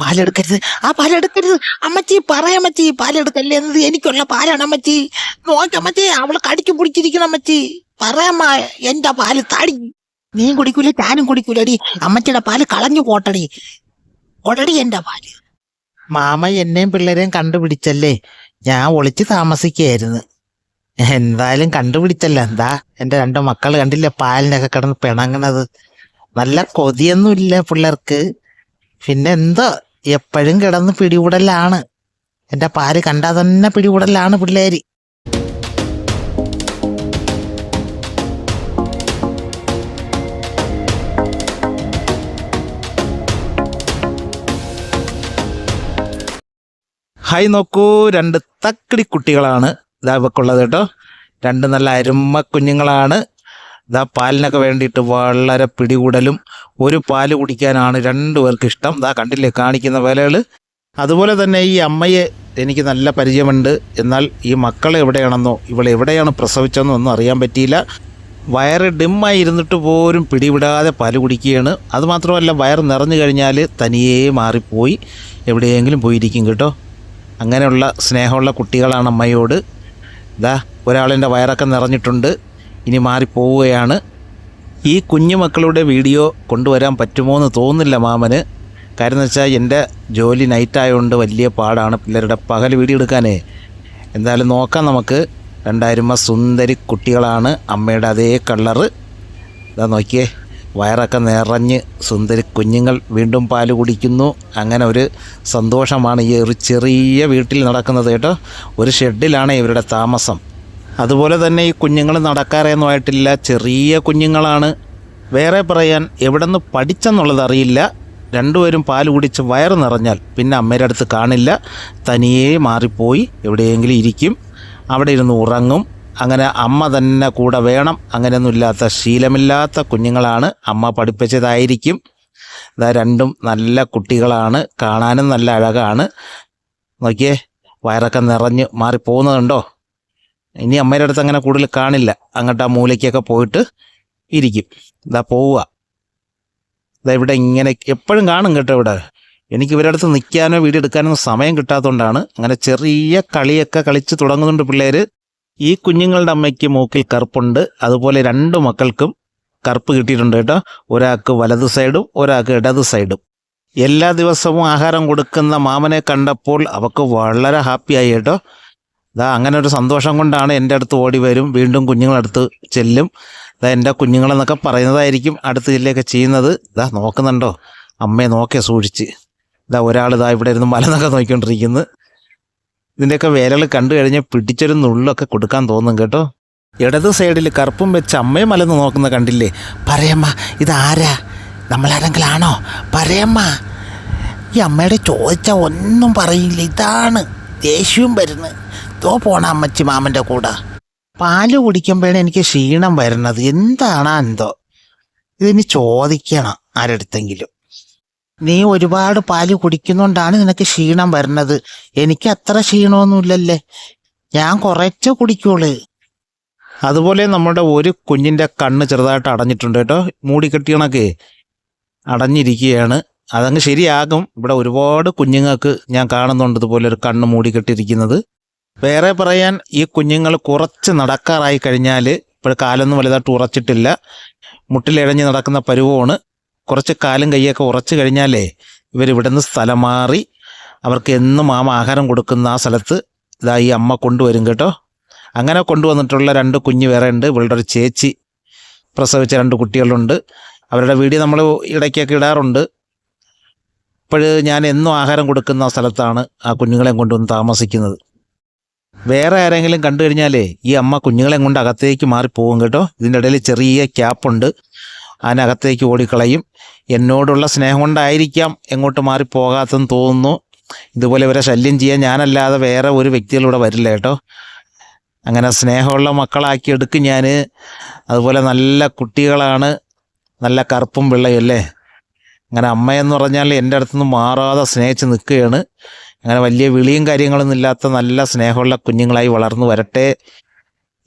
പാലെടുക്കരുത്. ആ പാലെടുക്കരുത്. അമ്മച്ചി പറയാമച്ചി പാലെടുക്കല്ലേ എന്നത് എനിക്കുള്ള പാലാണ് അമ്മച്ചി. നോക്കമ്മച്ചി അവളെ കടിച്ചു പിടിച്ചിരിക്കണം അമ്മച്ചി. പറയമ്മ എന്റെ പാൽ താടി. നീ കുടിക്കൂല ഞാനും കുടിക്കൂലടി. അമ്മച്ചിയുടെ പാൽ കളഞ്ഞു പോട്ടടി. ഓടടി എന്റെ പാൽ. മാമ എന്നെയും പിള്ളേരെയും കണ്ടുപിടിച്ചല്ലേ? ഞാൻ ഒളിച്ച് താമസിക്കുകയായിരുന്നു. എന്തായാലും കണ്ടുപിടിച്ചല്ല. എന്താ എന്റെ രണ്ട് മക്കൾ കണ്ടില്ലേ പാലിനൊക്കെ കിടന്ന് പിണങ്ങണത്? നല്ല കൊതിയൊന്നുമില്ല പിള്ളേർക്ക്. പിന്നെ എന്തോ എപ്പോഴും കിടന്ന് പിടികൂടലാണ്. എന്റെ പാൽ കണ്ടാ തന്നെ പിടികൂടലാണ് പിള്ളേര്. ഹായ് നോക്കൂ രണ്ട് തക്കടി കുട്ടികളാണ് ഇതാ ഇവക്കുള്ളത് കേട്ടോ. രണ്ട് നല്ല അരുമ കുഞ്ഞുങ്ങളാണ് ഇതാ പാലിനൊക്കെ വേണ്ടിയിട്ട് വളരെ പിടികൂടലും ഒരു പാൽ കുടിക്കാനാണ് രണ്ടു പേർക്ക് ഇഷ്ടം. ഇതാ കണ്ടില്ലേ കാണിക്കുന്ന വിലകൾ അതുപോലെ തന്നെ ഈ അമ്മയെ എനിക്ക് നല്ല പരിചയമുണ്ട്. എന്നാൽ ഈ മക്കൾ എവിടെയാണെന്നോ ഇവൾ എവിടെയാണ് പ്രസവിച്ചതെന്നോ ഒന്നും അറിയാൻ പറ്റിയില്ല. വയറ് ഡിമ്മായി ഇരുന്നിട്ട് പോലും പിടിവിടാതെ പാൽ കുടിക്കുകയാണ്. അതുമാത്രമല്ല വയർ നിറഞ്ഞു കഴിഞ്ഞാൽ തനിയേ മാറിപ്പോയി. എവിടെയെങ്കിലും പോയിരിക്കും കേട്ടോ. അങ്ങനെയുള്ള സ്നേഹമുള്ള കുട്ടികളാണ് അമ്മയോട്. ഇതാ ഒരാളിന്റെ വയറൊക്കെ നിറഞ്ഞിട്ടുണ്ട്. ഇനി മാറിപ്പോവുകയാണ്. ഈ കുഞ്ഞു മക്കളുടെ വീഡിയോ കൊണ്ടുവരാൻ പറ്റുമോ എന്ന് തോന്നുന്നില്ല മാമന്. കാര്യം എന്ന് വെച്ചാൽ എന്റെ ജോലി നൈറ്റായതുകൊണ്ട് വലിയ പാടാണ് പിള്ളേരുടെ പകൽ വീഡിയോ എടുക്കാനേ. എന്തായാലും നോക്കാം നമുക്ക്. രണ്ടായിരം സുന്ദരി കുട്ടികളാണ് അമ്മയുടെ അതേ കളറ്. ഇതാ നോക്കിയേ വയറൊക്കെ നിറഞ്ഞ് സുന്ദരി കുഞ്ഞുങ്ങൾ വീണ്ടും പാൽ കുടിക്കുന്നു. അങ്ങനെ ഒരു സന്തോഷമാണ് ഈ ഒരു ചെറിയ വീട്ടിൽ നടക്കുന്നത് കേട്ടോ. ഒരു ഷെഡിലാണ് ഇവരുടെ താമസം. അതുപോലെ തന്നെ ഈ കുഞ്ഞുങ്ങൾ നടക്കാറൊന്നും ആയിട്ടില്ല ചെറിയ കുഞ്ഞുങ്ങളാണ്. വേറെ പറയാൻ എവിടെ നിന്ന് പഠിച്ചെന്നുള്ളത് അറിയില്ല. രണ്ടുപേരും പാൽ കുടിച്ച് വയറ് നിറഞ്ഞാൽ പിന്നെ അമ്മയുടെ അടുത്ത് കാണില്ല. തനിയെ മാറിപ്പോയി എവിടെയെങ്കിലും ഇരിക്കും. അവിടെ ഇരുന്ന് ഉറങ്ങും. അങ്ങനെ അമ്മ തന്നെ കൂടെ വേണം. അങ്ങനെയൊന്നുമില്ലാത്ത ശീലമില്ലാത്ത കുഞ്ഞുങ്ങളാണ് അമ്മ പഠിപ്പിച്ചതായിരിക്കും. ഇതാ രണ്ടും നല്ല കുട്ടികളാണ്. കാണാനും നല്ല അഴകാണ്. നോക്കിയേ വയറൊക്കെ നിറഞ്ഞ് മാറിപ്പോകുന്നതുണ്ടോ ഇനി അമ്മയുടെ അടുത്ത് അങ്ങനെ കൂടുതൽ കാണില്ല. അങ്ങോട്ട് ആ മൂലയ്ക്കൊക്കെ പോയിട്ട് ഇരിക്കും. ഇതാ പോവുക. ഇതാ ഇവിടെ ഇങ്ങനെ എപ്പോഴും കാണും കേട്ടോ ഇവിടെ. എനിക്ക് ഇവരുടെ അടുത്ത് നിൽക്കാനോ വീട് എടുക്കാനോ സമയം കിട്ടാത്തതുകൊണ്ടാണ് അങ്ങനെ ചെറിയ കളിയൊക്കെ കളിച്ച് തുടങ്ങുന്നുണ്ട് പിള്ളേർ ഈ കുഞ്ഞുങ്ങളുടെ അമ്മയ്ക്ക് മൂക്കിൽ കറുപ്പുണ്ട്. അതുപോലെ രണ്ട് മക്കൾക്കും കറുപ്പ് കിട്ടിയിട്ടുണ്ട് കേട്ടോ. ഒരാൾക്ക് വലത് സൈഡും ഒരാൾക്ക് ഇടത് സൈഡും. എല്ലാ ദിവസവും ആഹാരം കൊടുക്കുന്ന മാമനെ കണ്ടപ്പോൾ അവക്ക് വളരെ ഹാപ്പിയായി കേട്ടോ. ഇതാ അങ്ങനെ ഒരു സന്തോഷം കൊണ്ടാണ് എന്റെ അടുത്ത് ഓടി വരും. വീണ്ടും കുഞ്ഞുങ്ങളടുത്ത് ചെല്ലും. ഇതാ എന്റെ കുഞ്ഞുങ്ങളെന്നൊക്കെ പറയുന്നതായിരിക്കും അടുത്ത് ജില്ലയൊക്കെ ചെയ്യുന്നത്. ഇതാ നോക്കുന്നുണ്ടോ? അമ്മയെ നോക്കിയ സൂക്ഷിച്ച്. ഇതാ ഒരാൾ ഇതാ ഇവിടെ ഇരുന്ന് മലന്നൊക്കെ നോക്കിക്കൊണ്ടിരിക്കുന്നു. ഇതിന്റെയൊക്കെ വേലകൾ കണ്ടു കഴിഞ്ഞാൽ പിടിച്ചൊരു നുള്ളൊക്കെ കൊടുക്കാൻ തോന്നും കേട്ടോ. ഇടത് സൈഡിൽ കറുപ്പും വെച്ച് അമ്മയും മലന്ന് നോക്കുന്ന കണ്ടില്ലേ? പറയമ്മ ഇതാരാ? നമ്മളാരെങ്കിലാണോ? പറയമ്മ. ഈ അമ്മയുടെ ചോദിച്ചാൽ ഒന്നും പറയില്ല. ഇതാണ് ദേഷ്യവും വരുന്നത്. തോ പോണ അമ്മച്ചി മാമന്റെ കൂടെ. പാൽ കുടിക്കുമ്പോഴാണ് എനിക്ക് ക്ഷീണം വരുന്നത്. എന്താണ് എന്തോ? ഇതിനി ചോദിക്കണം ആരടുത്തെങ്കിലും. നീ ഒരുപാട് പാൽ കുടിക്കുന്നോണ്ടാണ് നിനക്ക് ക്ഷീണം വരുന്നത്. എനിക്ക് അത്ര ക്ഷീണമൊന്നുമില്ലല്ലേ? ഞാൻ കുറച്ച് കുടിക്കുള്ളൂ. അതുപോലെ നമ്മുടെ ഒരു കുഞ്ഞിന്റെ കണ്ണ് ചെറുതായിട്ട് അടഞ്ഞിട്ടുണ്ട് കേട്ടോ. മൂടി കെട്ടിയണക്കെ അടഞ്ഞിരിക്കുകയാണ്. അതങ്ങ് ശരിയാകും. ഇവിടെ ഒരുപാട് കുഞ്ഞുങ്ങൾക്ക് ഞാൻ കാണുന്നുണ്ട് ഇതുപോലെ ഒരു കണ്ണ് മൂടി കെട്ടിയിരിക്കുന്നത്. വേറെ പറയാൻ ഈ കുഞ്ഞുങ്ങൾ കുറച്ച് നടക്കാറായി കഴിഞ്ഞാൽ ഇപ്പോൾ കാലൊന്നും വലുതായിട്ട് ഉറച്ചിട്ടില്ല. മുട്ടിലിഴഞ്ഞ് നടക്കുന്ന പരുവമാണ്. കുറച്ച് കാലും കൈയൊക്കെ ഉറച്ചു കഴിഞ്ഞാലേ ഇവരിവിടുന്ന് സ്ഥലം മാറി അവർക്ക് എന്നും മാമ ആഹാരം കൊടുക്കുന്ന ആ സ്ഥലത്ത് ഇതാ ഈ അമ്മ കൊണ്ടുവരും കേട്ടോ. അങ്ങനെ കൊണ്ടുവന്നിട്ടുള്ള രണ്ട് കുഞ്ഞ് വേറെ ഉണ്ട്. ഇവളുടെ ഒരു ചേച്ചി പ്രസവിച്ച രണ്ട് കുട്ടികളുണ്ട്. അവരുടെ വീഡിയോ നമ്മൾ ഇടയ്ക്കൊക്കെ ഇടാറുണ്ട്. ഇപ്പോൾ ഞാൻ എന്നും ആഹാരം കൊടുക്കുന്ന സ്ഥലത്താണ് ആ കുഞ്ഞുങ്ങളെയും കൊണ്ടുവന്ന് താമസിക്കുന്നത്. വേറെ ആരെങ്കിലും കണ്ടു കഴിഞ്ഞാലേ ഈ അമ്മ കുഞ്ഞുങ്ങളെ കൊണ്ട് അകത്തേക്ക് മാറിപ്പോകും കേട്ടോ. ഇതിന്റെ ഇടയിൽ ചെറിയ ക്യാപ്പുണ്ട് അതിനകത്തേക്ക് ഓടിക്കളയും. എന്നോടുള്ള സ്നേഹം കൊണ്ടായിരിക്കാം എങ്ങോട്ട് മാറിപ്പോകാത്തെന്ന് തോന്നുന്നു. ഇതുപോലെ ഇവരെ ശല്യം ചെയ്യാൻ ഞാനല്ലാതെ വേറെ ഒരു വ്യക്തികളിവിടെ വരില്ല കേട്ടോ. അങ്ങനെ സ്നേഹമുള്ള മക്കളാക്കി എടുക്കും ഞാൻ അതുപോലെ നല്ല കുട്ടികളാണ്. നല്ല കറുപ്പും വെള്ളയും അല്ലേ? അങ്ങനെ അമ്മയെന്ന് പറഞ്ഞാൽ എന്റെ അടുത്തുനിന്ന് മാറാതെ സ്നേഹിച്ച് നിൽക്കുകയാണ്. അങ്ങനെ വലിയ വിളിയും കാര്യങ്ങളൊന്നും ഇല്ലാത്ത നല്ല സ്നേഹമുള്ള കുഞ്ഞുങ്ങളായി വളർന്നു വരട്ടെ.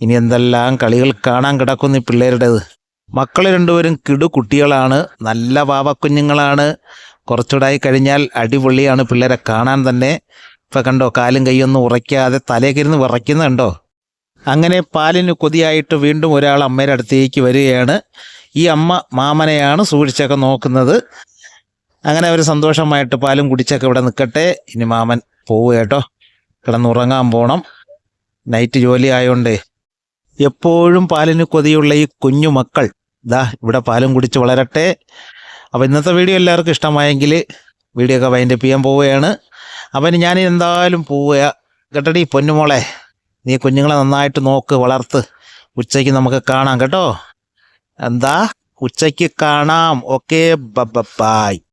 ഇനി എന്തെല്ലാം കളികൾ കാണാൻ കിടക്കുന്നു ഈ പിള്ളേരുടേത്. മക്കൾ രണ്ടുപേരും കിടു കുട്ടികളാണ്. നല്ല പാവക്കുഞ്ഞുങ്ങളാണ് കുറച്ചുകൂടായി കഴിഞ്ഞാൽ അടിപൊളിയാണ് പിള്ളേരെ കാണാൻ തന്നെ. ഇപ്പം കണ്ടോ കാലും കൈയൊന്നും ഉറയ്ക്കാതെ തലേക്കിരുന്ന് വിറയ്ക്കുന്നുണ്ടോ? അങ്ങനെ പാലിന് കൊതിയായിട്ട് വീണ്ടും ഒരാൾ അമ്മയുടെ അടുത്തേക്ക് വരികയാണ്. ഈ അമ്മ മാമനെയാണ് സൂക്ഷിച്ചൊക്കെ നോക്കുന്നത്. അങ്ങനെ അവർ സന്തോഷമായിട്ട് പാലും കുടിച്ചൊക്കെ ഇവിടെ നിൽക്കട്ടെ ഇനി മാമൻ പോവുക കേട്ടോ. കിടന്നുറങ്ങാൻ പോണം. നൈറ്റ് ജോലി ആയതുകൊണ്ട് എപ്പോഴും പാലിന് കൊതിയുള്ള ഈ കുഞ്ഞു മക്കൾ ഇതാ ഇവിടെ പാലും കുടിച്ച് വളരട്ടെ. അപ്പോൾ ഇന്നത്തെ വീഡിയോ എല്ലാവർക്കും ഇഷ്ടമായെങ്കിൽ വീഡിയോ ഒക്കെ വൈൻഡപ്പ് ചെയ്യാൻ പോവുകയാണ്. അപ്പം ഞാൻ എന്തായാലും പോവുക. കേട്ടടി പൊന്നുമോളെ നീ കുഞ്ഞുങ്ങളെ നന്നായിട്ട് നോക്ക് വളർത്ത്. ഉച്ചയ്ക്ക് നമുക്ക് കാണാം കേട്ടോ. എന്താ? ഉച്ചയ്ക്ക് കാണാം. Okay bye